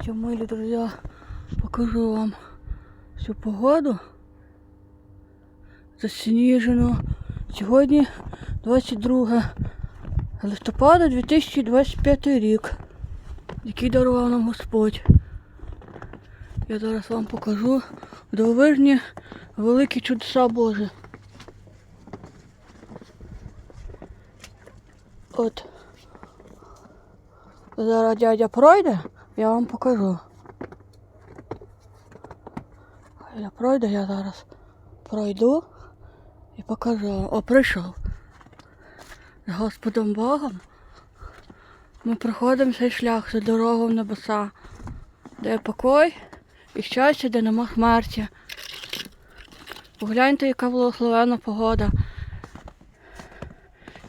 Ось, милі друзі, покажу вам всю погоду. Засніжено. Сьогодні 22 листопада 2025 рік, який дарував нам Господь. Я зараз вам покажу дивовижні великі чудеса Божі. От. Зараз дядя пройде, я вам покажу. Я пройду, я зараз пройду і покажу. О, прийшов. З Господом Богом ми проходимо цей шлях за дорогу в небеса, де покой і щастя, де нема смерті. Погляньте, яка благословена погода.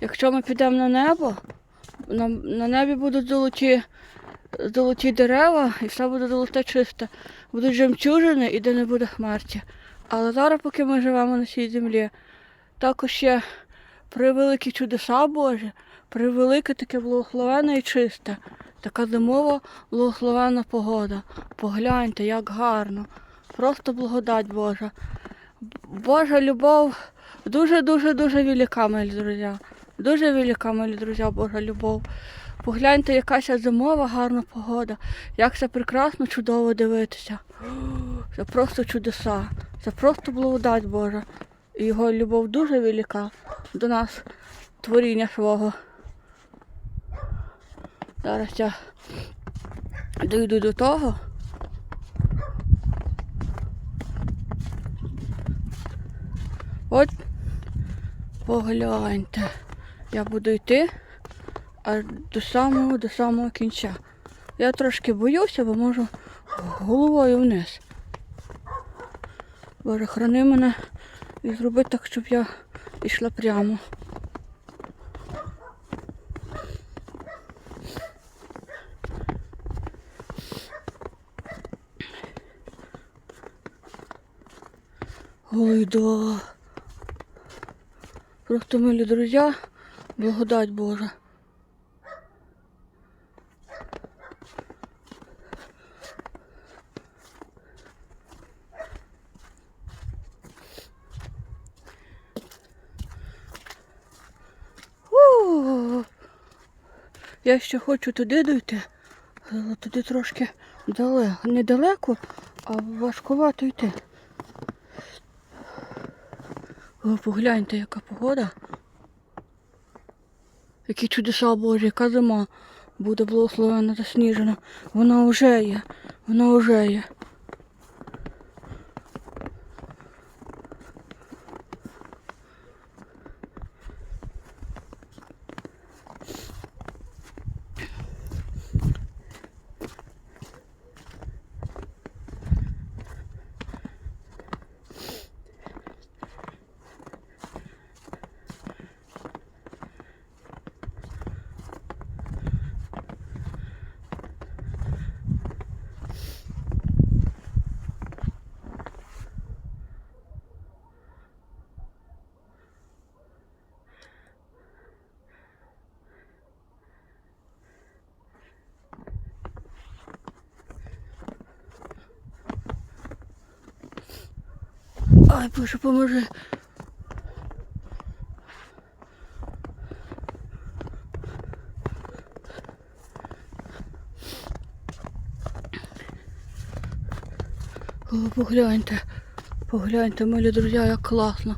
Якщо ми підемо на небо, на, на небі будуть золоті, золоті дерева і все буде золоте чисте. Будуть жемчужини і де не буде смерті. Але зараз, поки ми живемо на цій землі, також є превеликі чудеса Божі, превелике таке благословенне і чисте. Така зимова благословенна погода. Погляньте, як гарно. Просто благодать Божа. Божа любов дуже-дуже дуже велика, мої друзі. Дуже велика, мої друзі, Божа любов. Погляньте, яка ця зимова гарна погода. Як це прекрасно, чудово дивитися. Це просто чудеса. Це просто благодать Божа. І його любов дуже велика до нас, творіння свого. Зараз я дійду до того. От погляньте. Я буду йти аж до самого до самого кінця. Я трошки боюся, бо можу головою вниз. Боже, храни мене і зроби так, щоб я йшла прямо. Ой, да. Просто, милі друзі, благодать Божа. Я ще хочу туди дойти, але туди трошки далеко. Недалеко, а важкувато йти. О, погляньте, яка погода. Які чудеса Божі, яка зима буде благословена та сніжена. Вона вже є, вона вже є. Ай, Боже, поможи. О, погляньте, погляньте, милі друзі, як класно.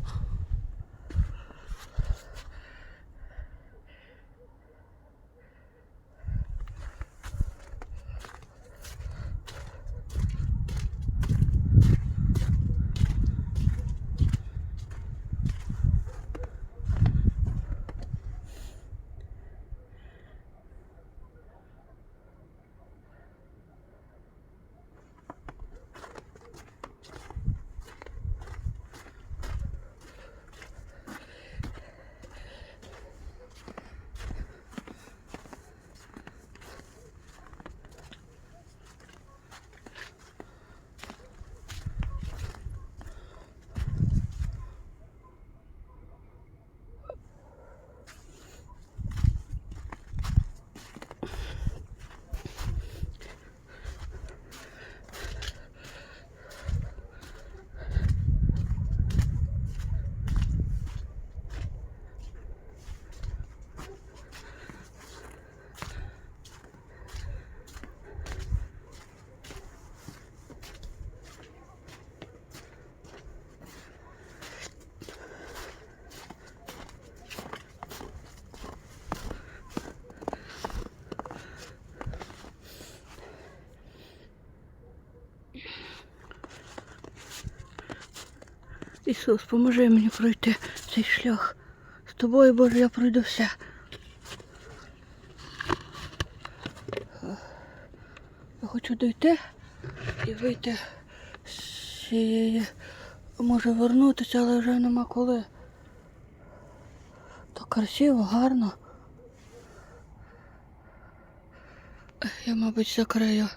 Ісус, поможи мені пройти цей шлях. З тобою, Боже, я пройду все. Я хочу дойти і вийти з цієї. Може вернутися, але вже нема коли. Так красиво, гарно. Я, мабуть, закрию